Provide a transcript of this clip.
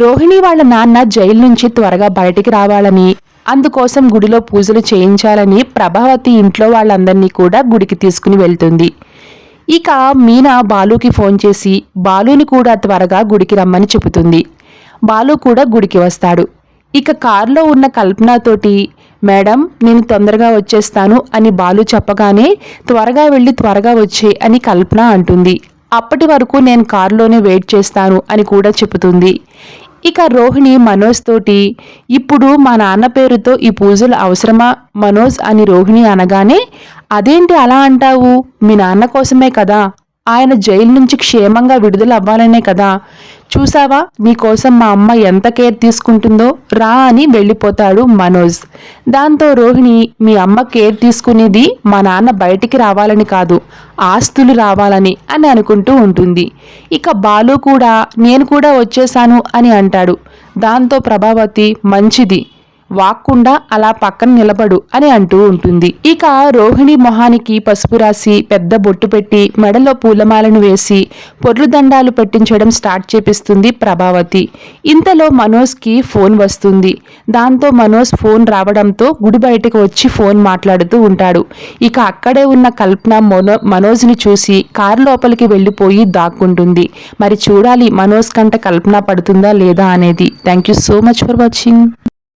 రోహిణి వాళ్ళ నాన్న జైలు నుంచి త్వరగా బయటికి రావాలని అందుకోసం గుడిలో పూజలు చేయించాలని ప్రభావతి ఇంట్లో వాళ్ళందరినీ కూడా గుడికి తీసుకుని వెళ్తుంది. ఇక మీనా బాలుకి ఫోన్ చేసి బాలుని కూడా త్వరగా గుడికి రమ్మని చెబుతుంది. బాలు కూడా గుడికి వస్తాడు. ఇక కారులో ఉన్న కల్పనతోటి మేడం నేను తొందరగా వచ్చేస్తాను అని బాలు చెప్పగానే త్వరగా వెళ్ళి త్వరగా వచ్చే అని కల్పన అంటుంది. అప్పటి వరకు నేను కారులోనే వెయిట్ చేస్తాను అని కూడా చెబుతుంది. ఇక రోహిణి మనోజ్ తోటి ఇప్పుడు మా నాన్న పేరుతో ఈ పూజలు అవసరమా? మనోజ్ అని రోహిణి అనగానే అదేంటి అలా అంటావు? మీ నాన్న కోసమే కదా? ఆయన జైలు నుంచి క్షేమంగా విడుదల అవ్వాలనే కదా? చూసావా? నీకోసం మా అమ్మ ఎంత కేర్ తీసుకుంటుందో రా అని వెళ్ళిపోతాడు మనోజ్. దాంతో రోహిణి మీ అమ్మ కేర్ తీసుకునేది మా నాన్న బయటికి రావాలని కాదు ఆస్తులు రావాలని అని అనుకుంటూ ఉంటుంది. ఇక బాలు కూడా నేను కూడా వచ్చేసాను అని అంటాడు. దాంతో ప్రభావతి మంచిది. వాక్కుండా అలా పక్కన నిలబడు అని అంటూ ఉంటుంది. ఇక రోహిణి మొహానికి పసుపు రాసి పెద్ద బొట్టు పెట్టి మెడలో పూలమాలను వేసి పొర్లు దండాలు పెట్టించడం స్టార్ట్ చేపిస్తుంది ప్రభావతి. ఇంతలో మనోజ్కి ఫోన్ వస్తుంది. దాంతో మనోజ్ ఫోన్ రావడంతో గుడి బయటకు వచ్చి ఫోన్ మాట్లాడుతూ ఉంటాడు. ఇక అక్కడే ఉన్న కల్పన మనో మనోజ్ని చూసి కారు లోపలికి వెళ్ళిపోయి దాక్కుంటుంది. మరి చూడాలి మనోజ్ కంట కల్పన పడుతుందా లేదా అనేది. Thank you so much for watching.